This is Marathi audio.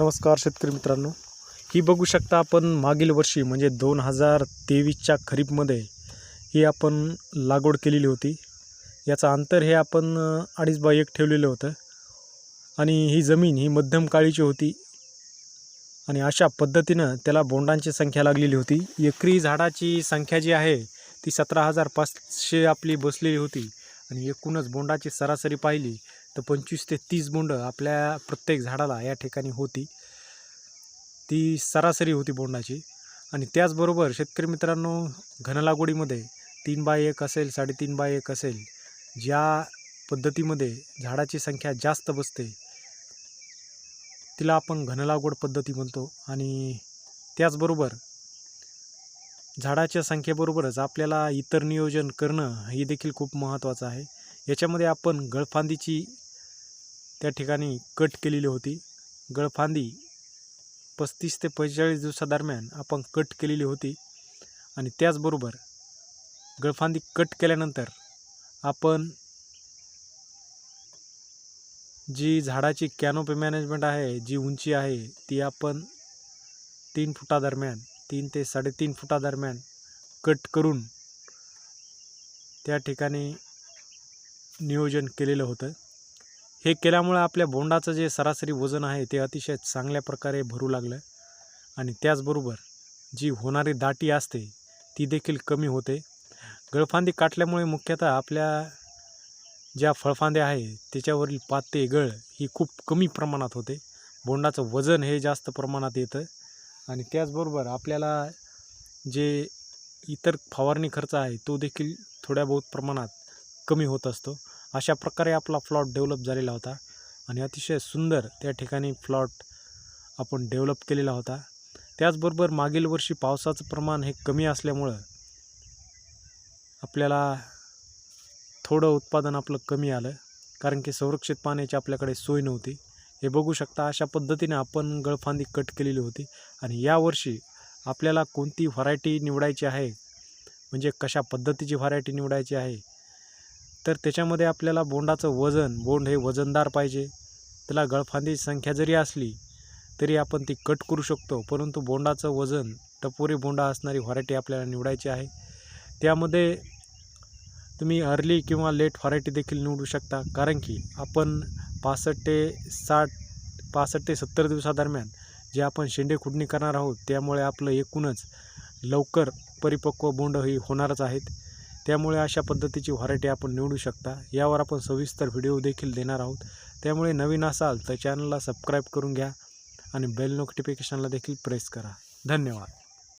नमस्कार शेतकरी मित्रांनो. ही बघू शकता आपण मागील वर्षी म्हणजे दोन हजार तेवीसच्या खरीपमध्ये ही आपण लागवड केलेली होती. याचं अंतर हे आपण अडीच बाय एक ठेवलेलं होतं. आणि ही जमीन ही मध्यम काळीची होती. आणि अशा पद्धतीनं त्याला बोंडांची संख्या लागलेली होती. एकरी झाडाची संख्या जी आहे ती सतरा हजार पाचशे आपली बसलेली होती. आणि एकूणच बोंडाची सरासरी पाहिली तर पंचवीस ते तीस बोंड आपल्या प्रत्येक झाडाला या ठिकाणी होती. ती सरासरी होती बोंडाची. आणि त्याचबरोबर शेतकरी मित्रांनो घनलागवडीमध्ये तीन बाय एक असेल साडेतीन बाय एक असेल ज्या पद्धतीमध्ये झाडाची संख्या जास्त बसते तिला आपण घनलागवड पद्धती म्हणतो. आणि त्याचबरोबर झाडाच्या संख्येबरोबरच आपल्याला इतर नियोजन करणं हे देखील खूप महत्त्वाचं आहे. याच्यामध्ये आपण गळफांदीची त्या ठिकाणी कट केलेली होती. गळफांदी पस्तीस ते पंचेचाळीस दिवसादरम्यान आपण कट केलेली होती. आणि त्याचबरोबर गळफांदी कट केल्यानंतर आपण जी झाडाची कॅनोपी मॅनेजमेंट आहे जी उंची आहे ती आपण तीन फुटादरम्यान तीन ते साडेतीन फुटादरम्यान कट करून त्या ठिकाणी नियोजन केलेलं होतं. हे केल्यामुळं आपल्या बोंडाचं जे सरासरी वजन आहे ते अतिशय चांगल्या प्रकारे भरू लागलं आणि त्याचबरोबर जी होणारी दाटी असते ती देखील कमी होते. गळफांदी काटल्यामुळे मुख्यतः आपल्या ज्या फळफांद्या आहे त्याच्यावरील पाते गळ ही खूप कमी प्रमाणात होते. बोंडाचं वजन हे जास्त प्रमाणात येतं. आणि त्याचबरोबर आपल्याला जे इतर फवारणी खर्च आहे तो देखील थोड्या बहुत प्रमाणात कमी होत असतो. अशा प्रकारे आपला प्लॉट डेव्हलप झालेला होता. आणि अतिशय सुंदर त्या ठिकाणी प्लॉट आपण डेव्हलप केलेला होता. त्याचबरोबर मागील वर्षी पावसाचं प्रमाण हे कमी असल्यामुळं आपल्याला थोडं उत्पादन आपलं कमी आलं. कारण की संरक्षित पाण्याची आपल्याकडे सोय नव्हती. हे बघू शकता अशा पद्धतीने आपण गळफांदी कट केलेली होती. आणि यावर्षी आपल्याला कोणती व्हरायटी निवडायची आहे? म्हणजे कशा पद्धतीची व्हरायटी निवडायची आहे? तर त्याच्यामध्ये आपल्याला बोंडाचं वजन बोंड हे वजनदार पाहिजे. त्याला गळफांदी संख्या जरी असली तरी आपण ती कट करू शकतो. परंतु बोंडाचं वजन टपोरी बोंडा असणारी व्हरायटी आपल्याला निवडायची आहे. त्यामध्ये तुम्ही अर्ली किंवा लेट व्हरायटी देखील निवडू शकता. कारण की आपण पासष्ट ते साठ पासष्ट ते सत्तर दिवसादरम्यान जे आपण शेंडे खुडणी करणार आहोत त्यामुळे आपलं एकूणच लवकर परिपक्व बोंड ही होणारच आहेत. त्यामुळे अशा पद्धतीची व्हरायटी आपण निवडू शकता. यावर आपण सविस्तर व्हिडिओ देखील देणार आहोत. त्यामुळे नवीन असाल तर चॅनलला सबस्क्राईब करून घ्या आणि बेल नोटिफिकेशनला देखील प्रेस करा. धन्यवाद.